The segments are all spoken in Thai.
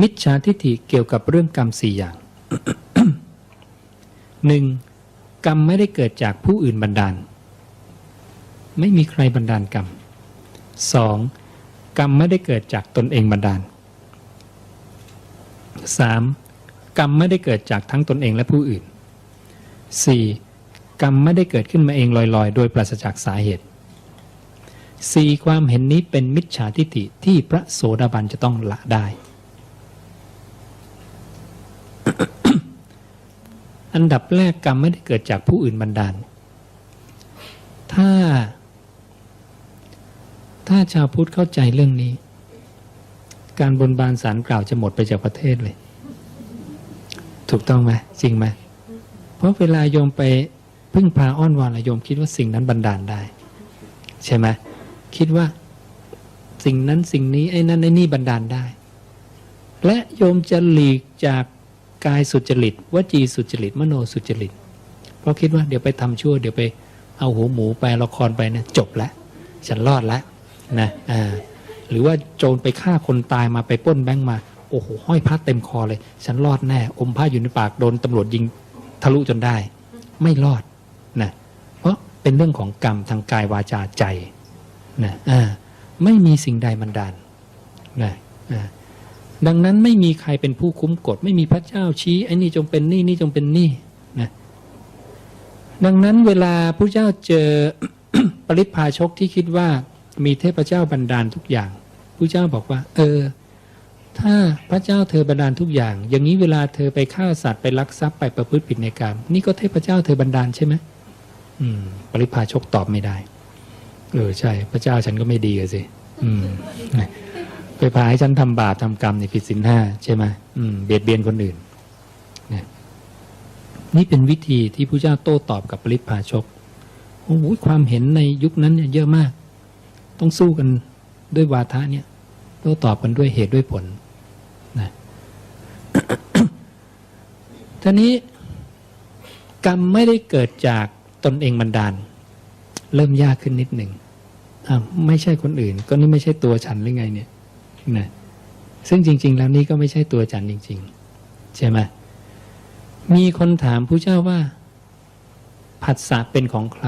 มิจฉาทิฏฐิเกี่ยวกับเรื่องกรรมสี่อย่างหนึ่งกรรมไม่ได้เกิดจากผู้อื่นบันดาล ไม่มีใครบันดาลกรรมสองกรรมไม่ได้เกิดจากตนเองบันดาลสามกรรมไม่ได้เกิดจากทั้งตนเองและผู้อื่นสี่กรรมไม่ได้เกิดขึ้นมาเองลอยๆ โดยปราศจากสาเหตุสี่ความเห็นนี้เป็นมิจฉาทิฏฐิที่พระโสดาบันจะต้องละได้ อันดับแรกกรรมไม่ได้เกิดจากผู้อื่นบันดาล ถ้า ถ้าชาวพุทธเข้าใจเรื่องนี้ การบนบานสารกล่าวจะหมดไปจากประเทศเลย ถูกต้องไหมจริงไหมเพราะเวลาโยมไปพึ่งพาอ้อนวอนโยมคิดว่าสิ่งนั้นบันดาลได้ ใช่ไหมคิดว่าสิ่งนั้นสิ่งนี้ไอ้นั้นไอ้นี่บันดาลได้ และโยมจะหลีกจาก กายสุจริตวจีสุจริต มโนสุจริต เพราะคิดว่าเดี๋ยวไปทำชั่ว เดี๋ยวไปเอาหูหมูไปละครไปนะจบแล้วฉันรอดแล้วนะอ่าหรือว่าโจรไปฆ่าคนตายมาไปป้นแบงค์มา โอ้โหห้อยพระเต็มคอเลย ฉันรอดแน่ อมผ้าอยู่ในปากโดนตำรวจยิงทะลุจนได้ ไม่รอดนะเพราะเป็นเรื่องของกรรมทางกายวาจาใจนะอ่าไม่มีสิ่งใดบันดาลนะอ่า ดังนั้นไม่มีใครเป็นผู้คุ้มกฎ ไม่มีพระเจ้าชี้ไอ้นี่จงเป็นนี่นี่จงเป็นนี่นะดังนั้นเวลาพระเจ้าเจอปริพาชกที่คิดว่ามีเทพเจ้าบันดาลทุกอย่างพระเจ้าบอกว่า เออ ถ้าพระเจ้าเธอบันดาลทุกอย่าง อย่างนี้เวลาเธอไปฆ่าสัตว์ไปลักทรัพย์ไปประพฤติผิดในกรรมนี่ก็เทพเจ้าเธอบันดาลใช่ไหมอืม ปริพาชกตอบไม่ได้ เออใช่ พระเจ้าฉันก็ไม่ดีสิ อืม ไปพาให้ฉันทำบาปทำกรรมในผิดศีลห้าใช่ไหมเบียดเบียนคนอื่นนี่ยนี่เป็นวิธีที่พระเจ้าโต้ตอบกับปริพาชกโอ้โหความเห็นในยุคนั้นเนี่ยเยอะมาก ต้องสู้กันด้วยวาทะเนี่ย โต้ตอบกันด้วยเหตุด้วยผลนะทีนี้กรรมไม่ได้เกิดจากตนเองบันดาล เริ่มยากขึ้นนิดหนึ่งไม่ใช่คนอื่น ก็นี่ไม่ใช่ตัวฉันหรือไงเนี่ย นะซึ่งจริง ๆ แล้วนี่ก็ไม่ใช่ตัวฉันจริง ๆ ใช่ไหมมีคนถามผู้เจ้าว่า ผัสสะเป็นของใคร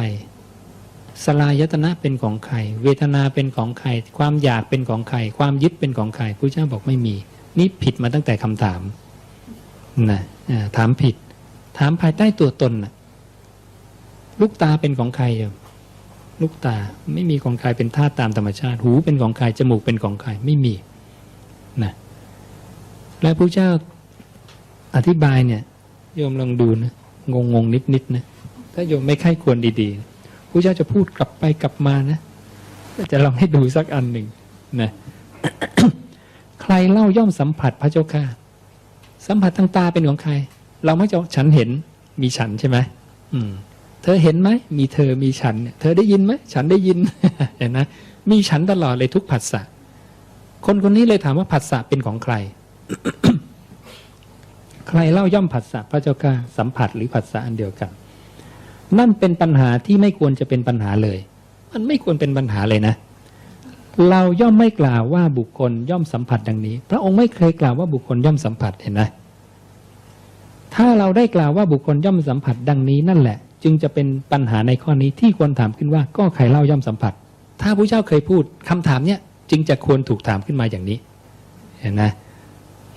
สลายตนะเป็นของใคร เวทนาเป็นของใคร ความอยากเป็นของใคร ความยึดเป็นของใครผู้เจ้าบอกไม่มี นี่ผิดมาตั้งแต่คำถามนะถามผิด ถามภายใต้ตัวตนนะลูกตาเป็นของใครโยมลูกตาไม่มีของใครเป็นธาตุตามธรรมชาติ หูเป็นของใครจมูกเป็นของใครไม่มี นะและพระเจ้าอธิบายเนี่ยโยมลองดูนะงงงนิดนิดๆนะถ้าโยมไม่ไข้ควรดีๆพระเจ้าจะพูดกลับไปกลับมานะจะลองให้ดูสักอันหนึ่งนะใครเล่าย่อมสัมผัสพระเจ้าค่ะ สัมผัสทางตาเป็นของใคร เราไม่จะฉันเห็นมีฉันใช่ไหมอืม เธอเห็นไหมมีเธอมีฉันเนี่ยเธอได้ยินไหมฉันได้ยินเห็นนะมีฉันตลอดเลยทุกผัสสะ คนคนนี้เลยถามว่าผัสสะเป็นของใคร ใครเล่าย่อมผัสสะพระเจ้าค่ะสัมผัสหรือผัสสะอันเดียวกัน นั่นเป็นปัญหาที่ไม่ควรจะเป็นปัญหาเลย มันไม่ควรเป็นปัญหาเลยนะ เราย่อมไม่กล่าวว่าบุคคลย่อมสัมผัสดังนี้ พระองค์ไม่เคยกล่าวว่าบุคคลย่อมสัมผัสเห็นไหมถ้าเราได้กล่าวว่าบุคคลย่อมสัมผัสดังนี้นั่นแหละ จึงจะเป็นปัญหาในข้อนี้ที่ควรถามขึ้นว่าก็ใครเล่าย่อมสัมผัส ถ้าพระเจ้าเคยพูดคำถามเนี้ย จึงจะควรถูกถามขึ้นมาอย่างนี้ เห็นนะ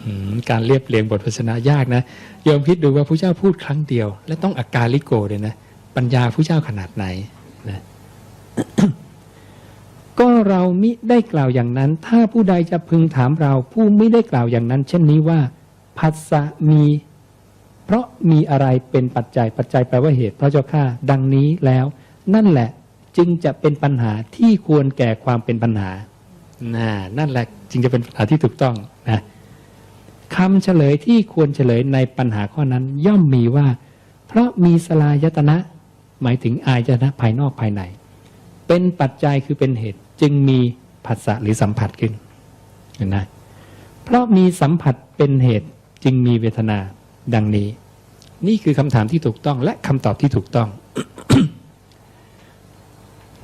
อืมการเรียบเรียงบทพจนะยากนะโยมคิดดูว่าพระเจ้าพูดครั้งเดียว และต้องอาการลิโกเลยนะ ปัญญาพระเจ้าขนาดไหนนะก็เรามิได้กล่าวอย่างนั้น ถ้าผู้ใดจะพึงถามเราผู้ไม่ได้กล่าวอย่างนั้น เช่นนี้ว่าผัสสะมี เพราะมีอะไรเป็นปัจจัยปัจจัยแปลว่าเหตุพระเจ้าข้าดังนี้แล้ว นั่นแหละจึงจะเป็นปัญหาที่ควรแก่ความเป็นปัญหา นั่นแหละจึงจะเป็นปัญหาที่ถูกต้องนะคำเฉลยที่ควรเฉลยในปัญหาข้อนั้นย่อมมีว่า เพราะมีสลายตนะ หมายถึงอายตนะภายนอกภายใน เป็นปัจจัยคือเป็นเหตุ จึงมีผัสสะหรือสัมผัสขึ้นเห็นไหมเพราะมีสัมผัสเป็นเหตุจึงมีเวทนาดังนี้ นี่คือคำถามที่ถูกต้องและคำตอบที่ถูกต้อง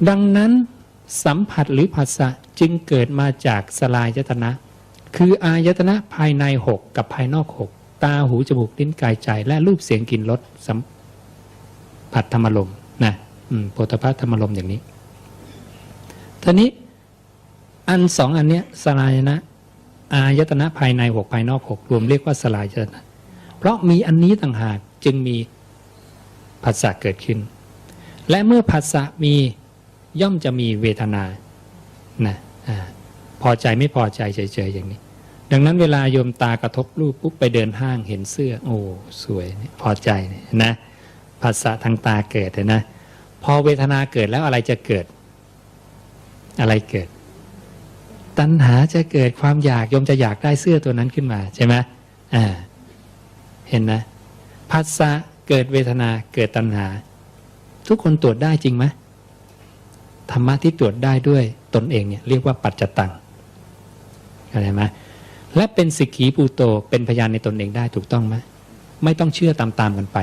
ดังนั้น สัมผัสหรือผัสสะจึงเกิดมาจากสลายยตนะ คืออายตนะภายในหกกับภายนอกหกตาหูจมูกลิ้นกายใจและรูปเสียงกลิ่นรสสัมผัสธรรมลมนะอืมโพธพาธรรมลมอย่างนี้ทีนี้อันสองอันเนี้ยสลายนะ อายตนะภายในหกภายนอกหกรวมเรียกว่าสลายยตนะ เพราะมีอันนี้ต่างหากจึงมีผัสสะเกิดขึ้น และเมื่อผัสสะมี ย่อมจะมีเวทนานะอาพอใจไม่พอใจเฉยๆอย่างนี้ ดังนั้นเวลาโยมตากระทบรูปปุ๊บไปเดินห้างเห็นเสื้อ โอ้สวยพอใจนะผัสสะทางตาเกิดนะ พอเวทนาเกิดแล้วอะไรจะเกิด อะไรเกิด ตัณหาจะเกิดความอยากโยมจะอยากได้เสื้อตัวนั้นขึ้นมาใช่ไหมอ่าเห็นนะผัสสะเกิดเวทนาเกิดตัณหา ทุกคนตรวจได้จริงไหม ธรรมะที่ตรวจได้ด้วยตนเองเนี่ยเรียกว่าปัจจตังเข้าใจไหมและเป็นสิกขีปูโตเป็นพยานในตนเองได้ถูกต้องไหมไม่ต้องเชื่อตามๆกันไป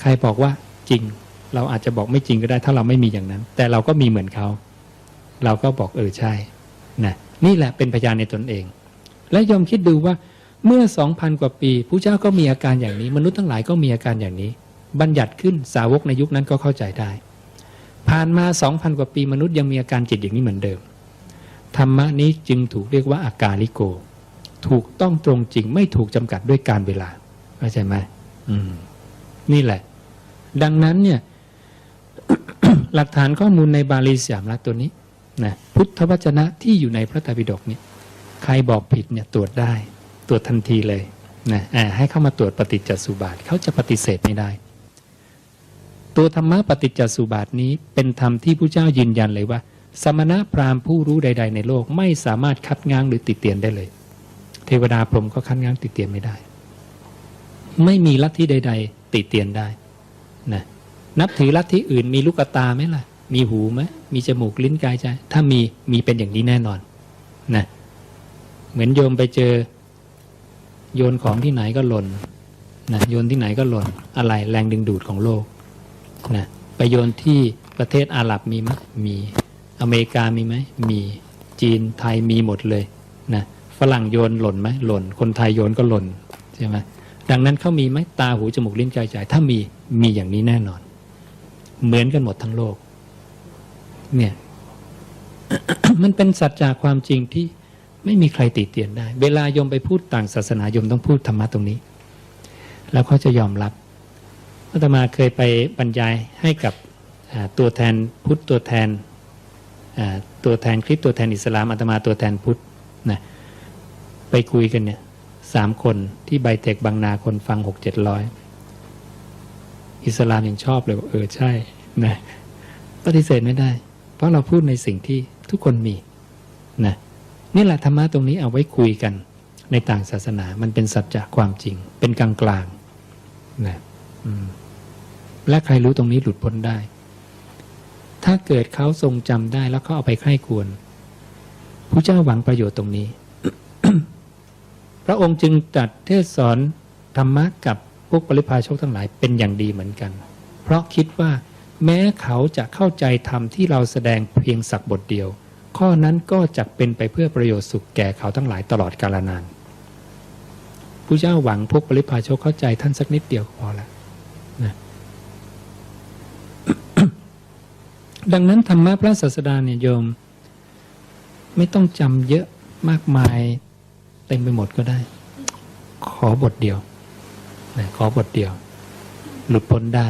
ใครบอกว่าจริง เราอาจจะบอกไม่จริงก็ได้ ถ้าเราไม่มีอย่างนั้น แต่เราก็มีเหมือนเขา เราก็บอกเออใช่นะนี่แหละเป็นพยานในตนเอง และยอมคิดดูว่าเมื่อสองพันกว่าปีพระเจ้าก็มีอาการอย่างนี้ มนุษย์ทั้งหลายก็มีอาการอย่างนี้ บัญญัติขึ้นสาวกในยุคนั้นก็เข้าใจได้ ผ่านมาสองพันกว่าปีมนุษย์ยังมีอาการจิตอย่างนี้เหมือนเดิม ธรรมะนี้จึงถูกเรียกว่าอาการลิโก ถูกต้องตรงจริงไม่ถูกจำกัดด้วยการเวลาเข้าใจไหมมนี่แหละ ดังนั้นเนี่ยหลักฐานข้อมูลในบาลีสยามรัฐตัวนี้นะพุทธวจนะที่อยู่ในพระไตรปิฎกเนี่ยใครบอกผิดเนี่ยตรวจได้ ตรวจทันทีเลยนะให้เข้ามาตรวจปฏิจจสุบาทเขาจะปฏิเสธไม่ได้ ตัวธรรมะปฏิจจสุบาทนี้เป็นธรรมที่ผู้เจ้ายืนยันเลยว่า สมณะพราหมณ์ผู้รู้ใด ๆ ในโลกไม่สามารถคัดง้างหรือติเตียนได้เลย เทวดาพรหมก็คัดง้างติเตียนไม่ได้ ไม่มีลัทธิใด ๆ ติเตียนได้นะนับถือลัทธิอื่นมีลูกตาไหมล่ะ มีหูไหมมีจมูกลิ้นกายใจ ถ้ามีมีเป็นอย่างนี้แน่นอนนะเหมือนโยมไปเจอ โยนของที่ไหนก็หล่นนะโยนที่ไหนก็หล่นอะไรแรงดึงดูดของโลก นะไปโยนที่ประเทศอาหรับมีไหมมีอเมริกามีไหมมีจีนไทยมีหมดเลยนะฝรั่งโยนหล่นไหมหล่น คนไทยโยนก็หล่นใช่ไหมดังนั้นเขามีไหมตาหูจมูกลิ้นกายใจ ถ้ามีมีอย่างนี้แน่นอน เหมือนกันหมดทั้งโลก เนี่ย มันเป็นสัจจาความจริงที่ไม่มีใครติเตียนได้ เวลายมไปพูดต่างศาสนายมต้องพูดธรรมะตรงนี้ แล้วเขาจะยอมรับ อาตมาเคยไปบรรยายให้กับตัวแทนพุทธตัวแทนตัวแทนคริสต์ตัวแทนอิสลามอาตมาตัวแทนพุทธนะไปคุยกันเนี่ยสามคนที่ไบเทคบางนาคนฟังหกเจ็ดร้อยอิสลามยังชอบเลยว่าเออใช่นะปฏิเสธไม่ได้ เพราะเราพูดในสิ่งที่ทุกคนมีนะนี่แหละธรรมะตรงนี้เอาไว้คุยกันในต่างศาสนามันเป็นสัจจะความจริง เป็นกลางกลางนะ และใครรู้ตรงนี้หลุดพ้นได้ ถ้าเกิดเขาทรงจำได้แล้วเขาเอาไปใคร่ควรผู้เจ้าหวังประโยชน์ตรงนี้ พระองค์จึงตัดเทศสอนธรรมะกับพวกปริพาชกทั้งหลายเป็นอย่างดีเหมือนกัน เพราะคิดว่าแม้เขาจะเข้าใจธรรมที่เราแสดงเพียงสักบทเดียว ข้อนั้นก็จะเป็นไปเพื่อประโยชน์สุขแก่เขาทั้งหลายตลอดกาลนานผู้เจ้าหวังพวกปริพาชกเข้าใจท่านสักนิดเดียวพอและนะ ดังนั้นธรรมะพระศาสดาเนี่ยโยม ไม่ต้องจำเยอะมากมายเต็มไปหมดก็ได้ ขอบทเดียวนะขอบทเดียว หลุดพ้นได้